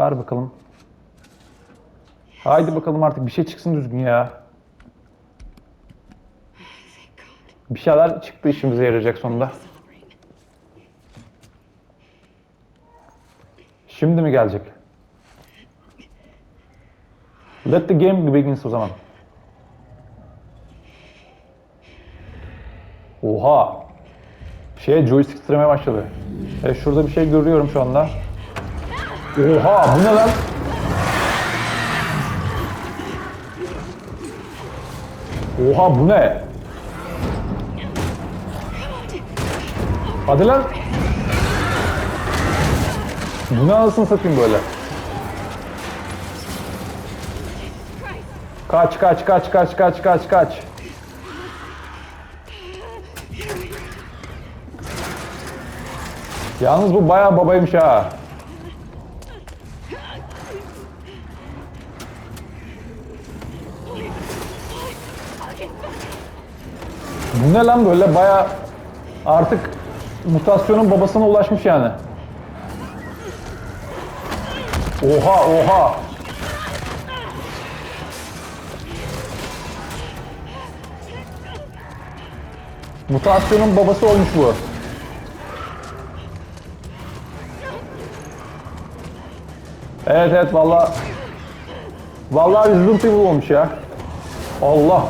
Ver bakalım. Haydi bakalım artık bir şey çıksın düzgün ya. Bir şeyler çıktı işimize yarayacak sonunda. Şimdi mi gelecek? Let the game begins o zaman. Oha! Şeye joystick titremeye başladı. E şurada bir şey görüyorum şu anda. Oha bu ne lan? Oha bu ne? Hadi lan. Bu ne anasını satayım böyle? Kaç kaç kaç kaç kaç kaç kaç. Yalnız bu bayağı babaymış ha. Bu ne lan böyle bayağı artık mutasyonun babasına ulaşmış yani. Oha oha. Mutasyonun babası olmuş bu. Evet evet valla Vallahi Resident Evil olmuş ya. Allah.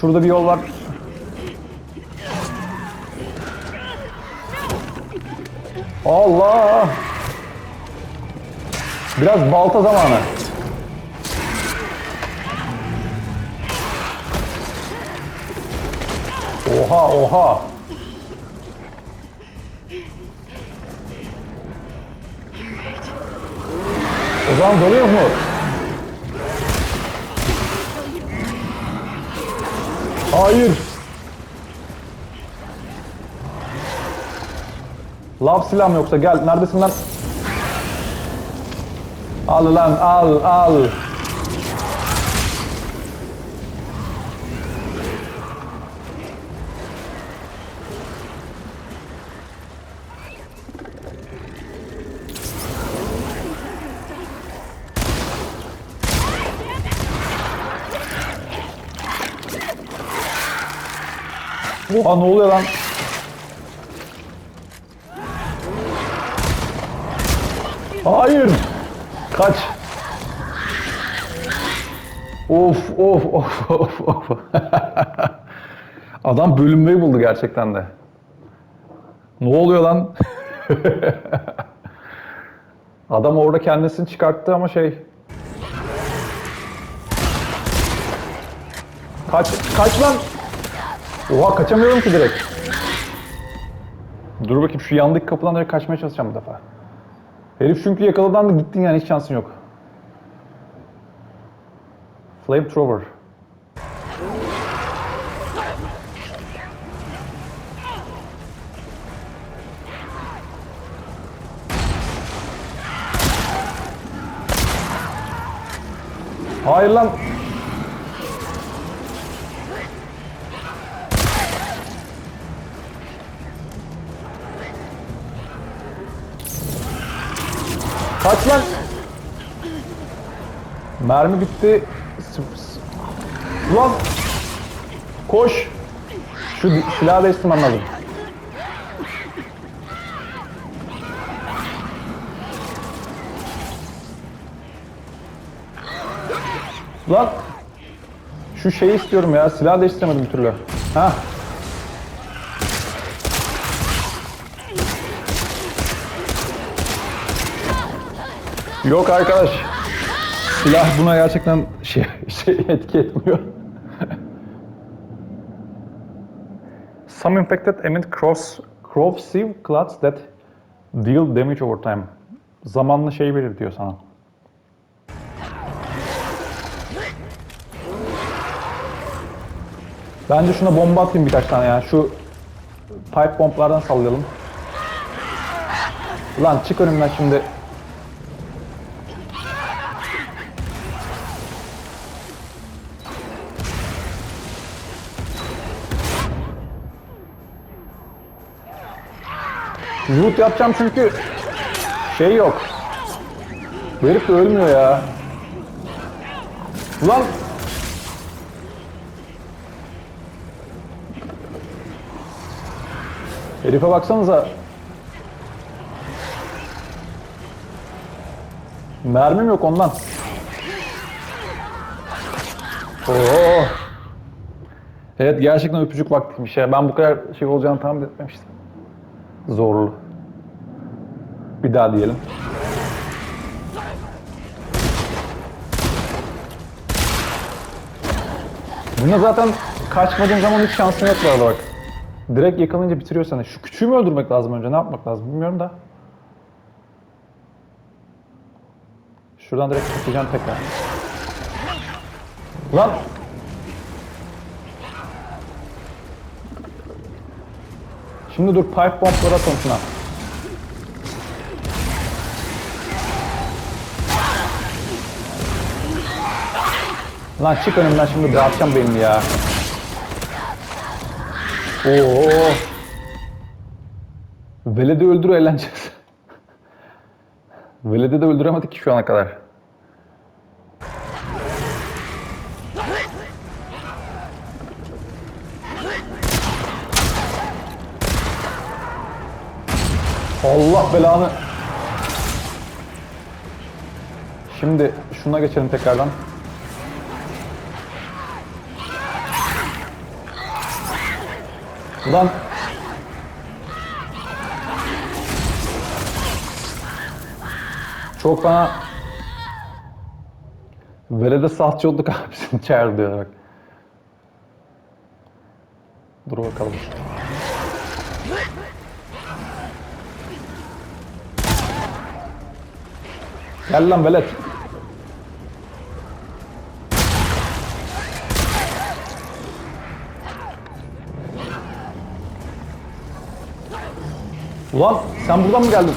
Şurada bir yol var. Allah! Biraz balta zamanı. Oha oha. O zaman doluyor mu? Hayır. Lav silah yoksa? Gel. Neredesin lan? Al lan al al. Oha ne oluyor lan? Hayır. Kaç. Of of of of of. Adam bölünmeyi buldu gerçekten de. Ne oluyor lan? Adam orada kendisini çıkarttı ama şey... Kaç, kaç lan! Oha kaçamıyorum ki direkt. Dur bakayım şu yandaki kapıdan direkt kaçmaya çalışacağım bu defa. Herif çünkü yakaladan da gittin yani hiç şansın yok. Flamethrower. Hayır lan. Kaç lan. Mermi bitti. Ulan. Koş. Şu silahı değiştirmem lazım. Lan. Şu şeyi istiyorum ya. Silah değiştiremedim bir türlü. Ha. Yok arkadaş. Silah buna gerçekten şey, şey etki etmiyor. Some infected emit cross, corrosive clots that deal damage over time. Zamanlı şey verir diyor sana. Bence şuna bomba atayım birkaç tane ya. Şu pipe bomblardan sallayalım. Ulan çık önümden şimdi. Root yapacağım çünkü şey yok. Bu herif de ölmüyor ya. Ulan Herife baksanıza. Mermim yok ondan. Oo. Evet gerçekten öpücük vaktiymiş ya. Ben bu kadar şey olacağını tahmin etmemiştim. Zorlu. Bir daha diyelim. Bunda zaten kaçmadığın zaman hiç şansın yok bu bak. Direkt yakalayınca bitiriyor seni. Şu küçüğü mü öldürmek lazım önce? Ne yapmak lazım bilmiyorum da. Şuradan direkt tutacağım tekrar. Lan! Şimdi dur pipe bombları atalım şuna. Lan çık önümden şimdi dağıtacağım beynini ya. Oo. Veledi öldür eğleneceğiz. Veledi de öldüremedik ki şu ana kadar. Allah belanı. Şimdi şuna geçelim tekrardan. Ulan Çok bana Velede salça olduk abisini çağır diyor bak. Dur bakalım. Gel lan velet. Ulan sen buradan mı geldin?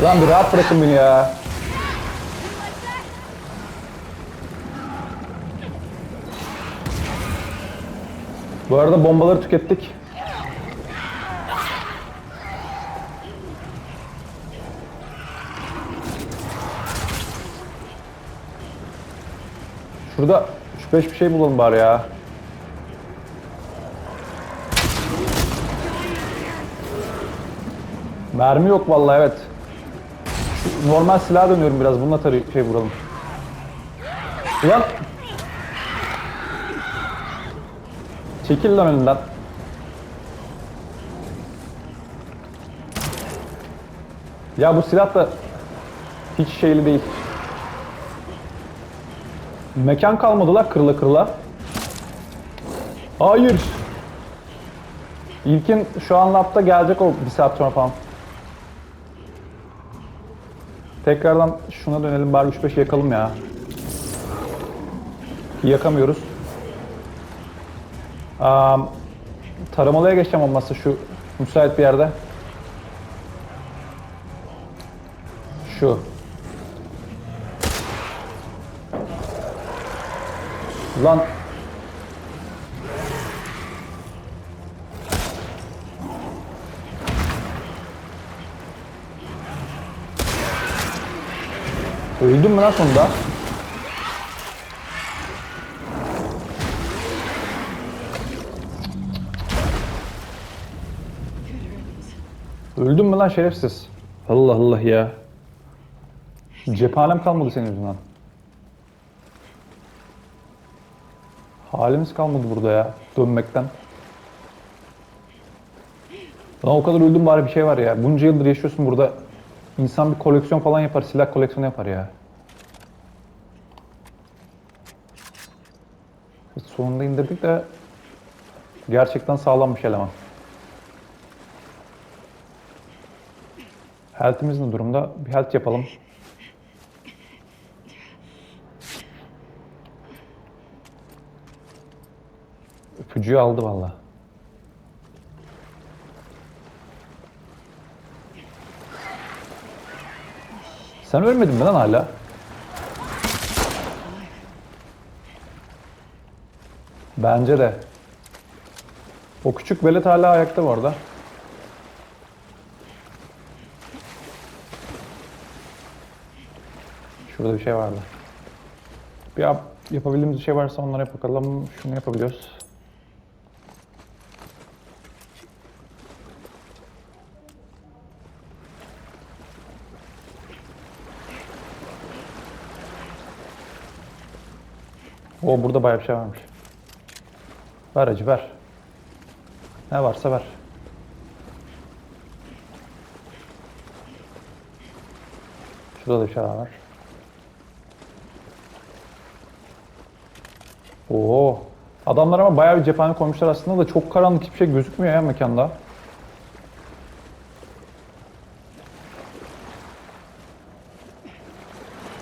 Ulan bir rahat bırakın beni ya. Bu arada bombaları tükettik. Şurada 3-5 bir şey bulalım bari ya. Mermi yok vallahi evet. Normal silah dönüyorum biraz. Bununla tarı şey vuralım. Ulan. Çekil lan önünden. Ya bu silah da hiç şeyli değil. Mekan kalmadı la kırla kırla. Hayır. İlkin şu an lapta gelecek o bir saat sonra falan. Tekrardan şuna dönelim bari 3-5 yakalım ya. Yakamıyoruz. Um, taramalıya geçeceğim olmazsa şu müsait bir yerde. Şu. Lan Öldün mü lan sonunda? Öldün mü lan şerefsiz? Allah Allah ya. Cephanem kalmadı senin yüzünden. Halimiz kalmadı burada ya. Dönmekten. Lan o kadar öldüm bari bir şey var ya. Bunca yıldır yaşıyorsun burada. İnsan bir koleksiyon falan yapar. Silah koleksiyonu yapar ya. Sonunda indirdik de gerçekten sağlammış eleman. Health'imiz ne durumda? Bir health yapalım. Öpücüğü aldı valla. Sen ölmedin mi lan hala? Bence de. O küçük velet hala ayakta bu arada. Şurada bir şey vardı. Bir yap, yapabildiğimiz bir şey varsa onları yap bakalım. Şunu yapabiliyoruz. O burada bayağı bir şey varmış. Ver acı ver. Ne varsa ver. Şurada da bir şey var. Oo. Adamlar ama bayağı bir cephane koymuşlar aslında da çok karanlık hiçbir şey gözükmüyor ya mekanda.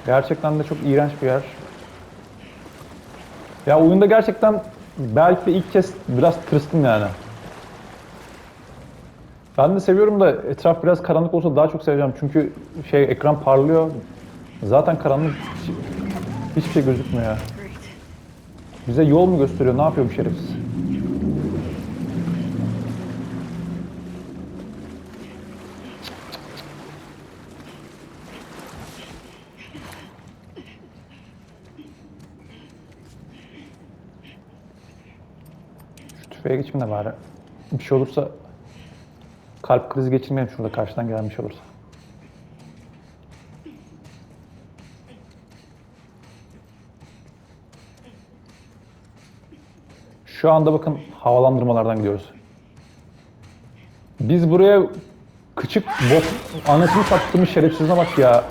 Gerçekten de çok iğrenç bir yer. Ya oyunda gerçekten belki de ilk kez biraz tırstım yani. Ben de seviyorum da etraf biraz karanlık olsa daha çok seveceğim. Çünkü şey ekran parlıyor. Zaten karanlık hiç- hiçbir şey gözükmüyor. Bize yol mu gösteriyor? Ne yapıyor bu şerefsiz? Şu tüfeğe geçme de bari. Bir şey olursa kalp krizi geçirmeyelim şurada karşıdan gelen bir şey olursa. Şu anda bakın havalandırmalardan gidiyoruz. Biz buraya küçük bok anasını sattığımız şerefsizine bak ya.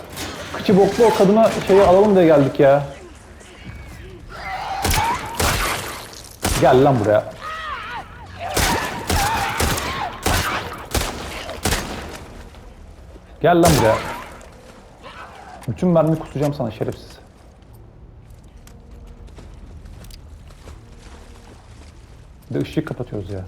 Kıçı boklu o kadına şeyi alalım diye geldik ya. Gel lan buraya. Gel lan buraya. Bütün mermi kusacağım sana şerefsiz. Bir de ışığı kapatıyoruz ya.